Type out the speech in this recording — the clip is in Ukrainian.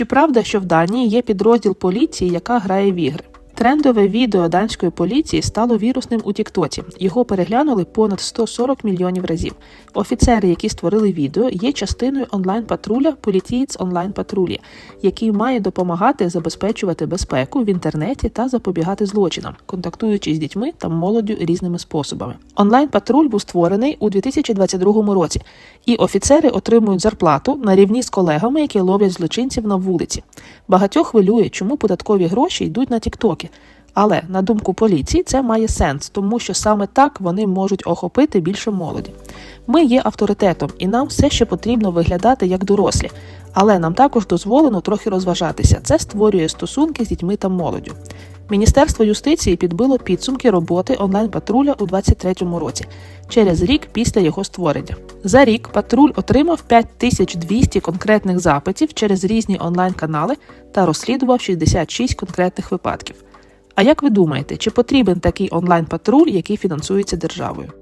Чи правда, що в Данії є підрозділ поліції, яка грає в ігри? Трендове відео данської поліції стало вірусним у Тіктоці. Його переглянули понад 140 мільйонів разів. Офіцери, які створили відео, є частиною онлайн-патруля Поліцієць онлайн патрулі, який має допомагати забезпечувати безпеку в інтернеті та запобігати злочинам, контактуючи з дітьми та молоддю різними способами. Онлайн-патруль був створений у 2022 році, і офіцери отримують зарплату на рівні з колегами, які ловлять злочинців на вулиці. Багатьох хвилює, чому податкові гроші йдуть на тіктоки. Але на думку поліції це має сенс, тому що саме так вони можуть охопити більше молоді. Ми є авторитетом, і нам все ще потрібно виглядати як дорослі, але нам також дозволено трохи розважатися. Це створює стосунки з дітьми та молоддю. Міністерство юстиції підбило підсумки роботи онлайн-патруля у 2023 році, через рік після його створення. За рік патруль отримав 5200 конкретних запитів через різні онлайн-канали та розслідував 66 конкретних випадків. А як ви думаєте, чи потрібен такий онлайн-патруль, який фінансується державою?